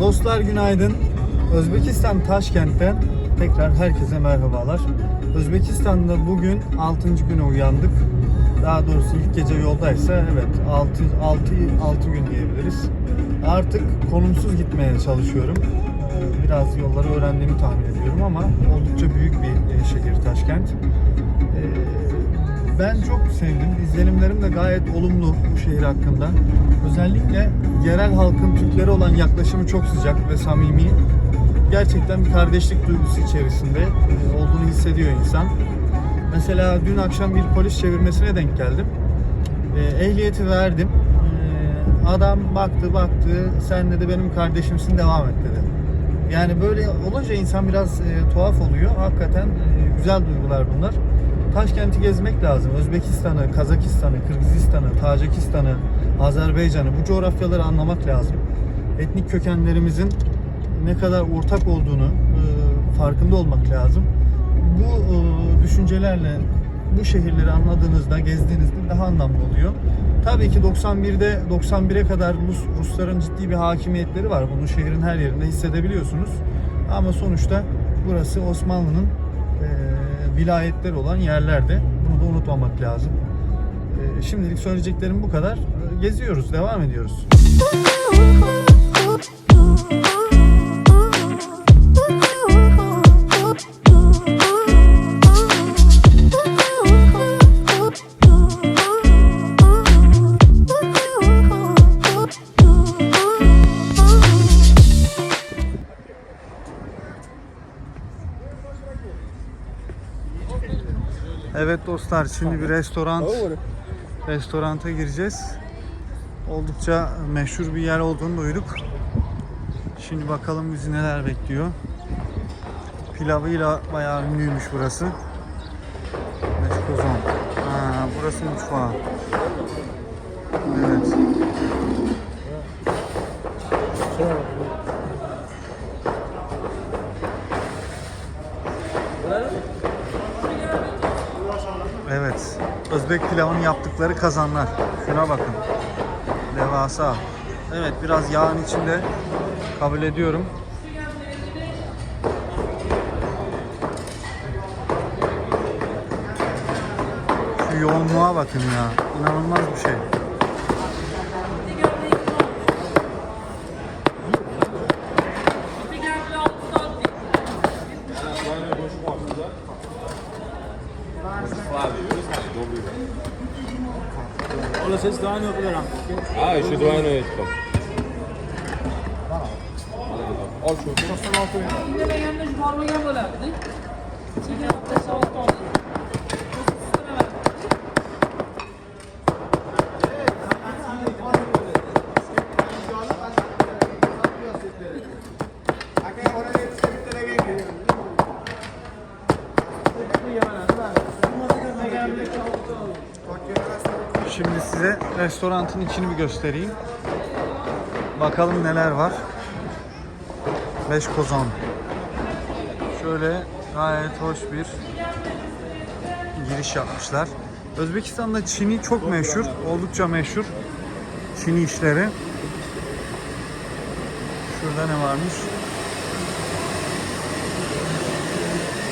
Dostlar günaydın. Özbekistan Taşkent'ten tekrar herkese merhabalar. Özbekistan'da bugün 6. güne uyandık. Daha doğrusu ilk gece yoldaysa evet 6 6 6 gün diyebiliriz. Artık konumsuz gitmeye çalışıyorum. Ee, Biraz yolları öğrendiğimi tahmin ediyorum ama oldukça büyük bir e, şehir Ben çok sevdim. İzlenimlerim de gayet olumlu bu şehir hakkında. Özellikle yerel halkın Türklere olan yaklaşımı çok sıcak ve samimi. Gerçekten bir kardeşlik duygusu içerisinde e, olduğunu hissediyor insan. Mesela dün akşam bir polis çevirmesine denk geldim. E, Ehliyeti verdim. E, Adam baktı baktı sen dedi benim kardeşimsin devam et dedi. Yani böyle olunca insan biraz tuhaf oluyor. Hakikaten güzel duygular bunlar. Taşkent'i gezmek lazım. Özbekistan'ı, Kazakistan'ı, Kırgızistan'ı, Tacikistan'ı, Azerbaycan'ı bu coğrafyaları anlamak lazım. Etnik kökenlerimizin ne kadar ortak olduğunu e, farkında olmak lazım. Bu e, düşüncelerle bu şehirleri anladığınızda, gezdiğinizde daha anlamlı oluyor. Tabii ki 91'de 91'e kadar Rus, Rusların ciddi bir hakimiyetleri var. Bunu şehrin her yerinde hissedebiliyorsunuz. Ama sonuçta burası Osmanlı'nın e, vilayetleri olan yerlerde. Bunu da unutmamak lazım. E, şimdilik söyleyeceklerim bu kadar. Geziyoruz, devam ediyoruz. Evet dostlar, şimdi bir restoran restoranta gireceğiz. Oldukça meşhur bir yer olduğunu duyduk. Şimdi bakalım bizi neler bekliyor. Pilavıyla bayağı ünlüymüş burası. Meşkozon. Ha, burası mutfağı. Evet. Özbek pilavının yaptıkları kazanlar. Şuna bakın. Devasa. Evet biraz yağın içinde kabul ediyorum. Şu yoğunluğa bakın ya. İnanılmaz bir şey. Acest doano kuleram. Ah, şu doano ettim. Al şu. 96 bin. Şimdi ben yanlış parmağı yapalım. Çekil, abdest al. Restoranın içini bir göstereyim. Bakalım neler var. Beş kozan. Şöyle gayet hoş bir giriş yapmışlar. Özbekistan'da Çin'i çok meşhur. Oldukça meşhur. Çin'i işleri. Şurada ne varmış?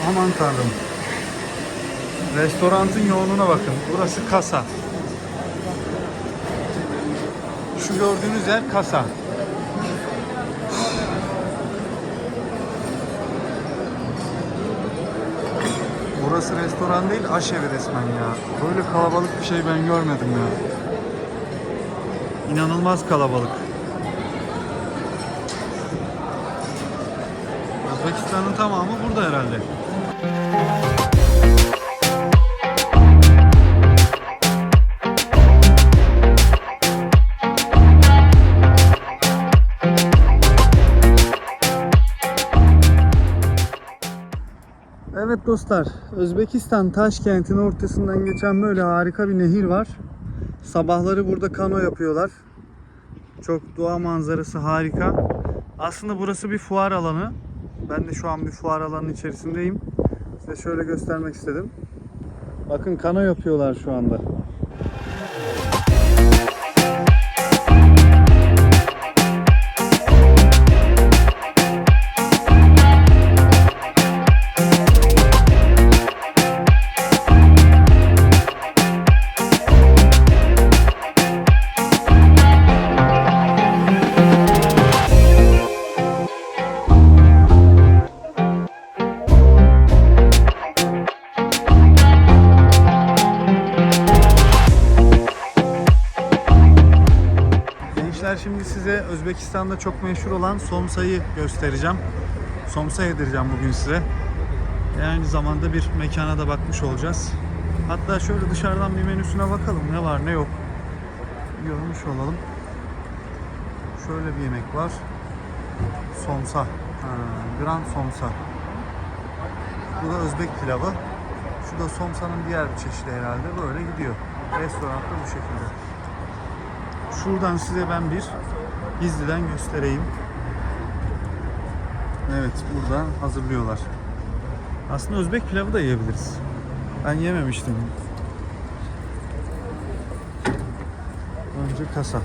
Aman tanrım. Restorantın yoğunluğuna bakın. Burası kasa. Şu gördüğünüz yer kasa. Burası restoran değil, aşevi resmen ya. Böyle kalabalık bir şey ben görmedim ya. İnanılmaz kalabalık. Özbekistan'ın tamamı burada herhalde. Evet dostlar, Özbekistan Taşkent'in ortasından geçen böyle harika bir nehir var. Sabahları burada kano yapıyorlar. Çok doğa manzarası harika. Aslında burası bir fuar alanı. Ben de şu an bir fuar alanının içerisindeyim. Size şöyle göstermek istedim. Bakın kano yapıyorlar şu anda. Özbekistan'da çok meşhur olan somsayı göstereceğim. Somsa yedireceğim bugün size. E, aynı zamanda bir mekana da bakmış olacağız. Hatta şöyle dışarıdan bir menüsüne bakalım ne var ne yok. Görmüş olalım. Şöyle bir yemek var. Somsa. Ha, Grand Somsa. Bu da Özbek pilavı. Şu da somsanın diğer bir çeşidi herhalde. Böyle gidiyor. Restoranda bu şekilde. Şuradan size ben bir gizliden göstereyim. Evet burada hazırlıyorlar. Aslında Özbek pilavı da yiyebiliriz. Ben yememiştim. Önce kasa.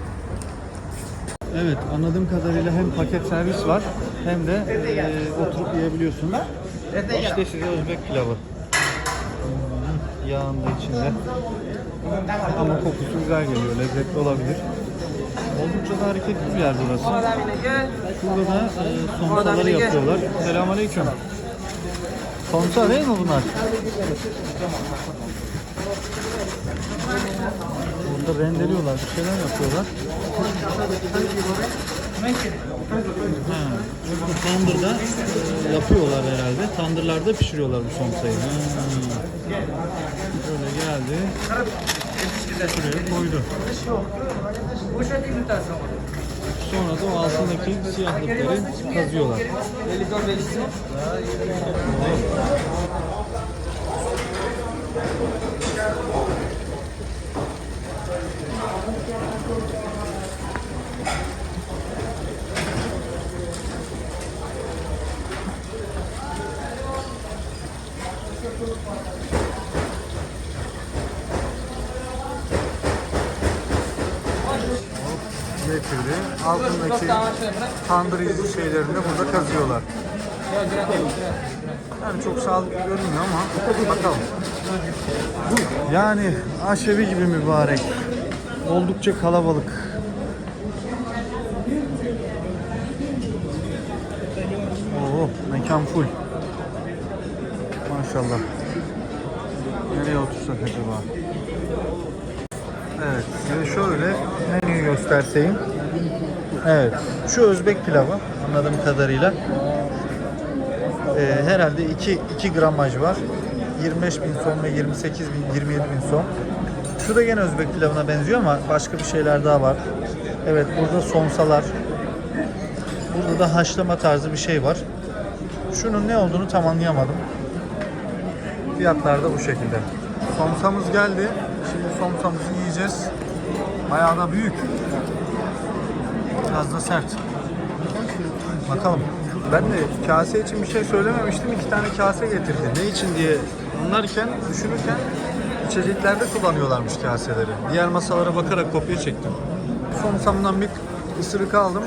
Evet anladığım kadarıyla hem paket servis var hem de e, oturup yiyebiliyorsunuz. İşte size Özbek pilavı. Hmm, Yağın da içinde. Ama kokusu güzel geliyor. Lezzetli olabilir. Oldukça da hareketli bir yer burası. Şurada da e, somsaları yapıyorlar. Selamünaleyküm. Somsa değil mi bunlar? Burada rendeliyorlar, bir şeyler yapıyorlar. Ha, bu tandırda e, yapıyorlar herhalde. Tandırlarda pişiriyorlar bu somsayı. Ha. Böyle geldi. Şuraya koydu. Sonra da o altındaki siyahlıkları kazıyorlar. Altındaki tandır izi şeylerini burada kazıyorlar. Yani çok sağlıklı görünmüyor ama bakalım. Yani aşevi gibi mübarek. Oldukça kalabalık. Oo, mekan full. Maşallah. Nereye otursak acaba? Evet, size şöyle menüyü gösterseyim. Evet, şu Özbek pilavı anladığım kadarıyla. Ee, herhalde 2, 2 gramaj var. 25 bin son ve 28 bin, 27 bin son. Şu da gene Özbek pilavına benziyor ama başka bir şeyler daha var. Evet, burada somsalar. Burada da haşlama tarzı bir şey var. Şunun ne olduğunu tam anlayamadım. Fiyatlar da bu şekilde. Somsamız geldi. Şimdi somsamızı yiyeceğiz. Bayağı da büyük. Biraz da sert. Bakalım. Ben de kase için bir şey söylememiştim. İki tane kase getirdi. Ne için diye anlarken, düşünürken içeceklerde kullanıyorlarmış kaseleri. Diğer masalara bakarak kopya çektim. Somsamdan bir ısırık aldım.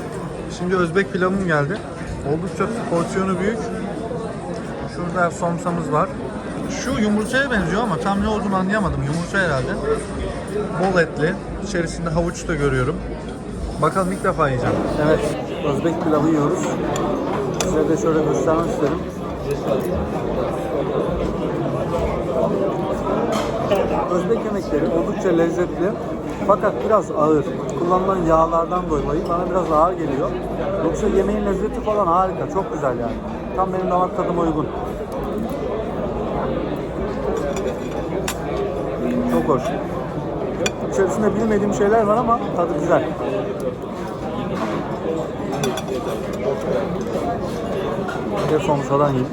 Şimdi Özbek pilavım geldi. Oldukça porsiyonu büyük. Şurada somsamız var. Şu yumurtaya benziyor ama tam ne olduğunu anlayamadım. Yumurta herhalde. Bol etli. İçerisinde havuç da görüyorum. Bakalım ilk defa yiyeceğim. Evet, Özbek pilavı yiyoruz. Size de şöyle göstermek isterim. Özbek yemekleri oldukça lezzetli. Fakat biraz ağır. Kullanılan yağlardan dolayı bana biraz ağır geliyor. Yoksa yemeğin lezzeti falan harika. Çok güzel yani. Tam benim damak tadıma uygun. Çok hoş. İçerisinde bilmediğim şeyler var ama tadı güzel. Bir somsadan yiyeyim.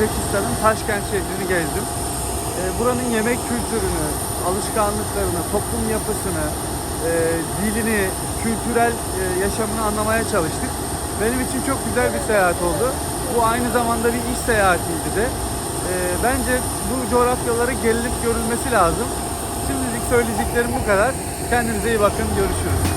Özbekistan'ın Taşkent şehrini gezdim. E, Buranın yemek kültürünü, alışkanlıklarını, toplum yapısını, e, dilini, kültürel e, yaşamını anlamaya çalıştık. Benim için çok güzel bir seyahat oldu. Bu aynı zamanda bir iş seyahatiydi de. E, Bence bu coğrafyalara gelinip görülmesi lazım. Şimdilik söyleyeceklerim bu kadar. Kendinize iyi bakın. Görüşürüz.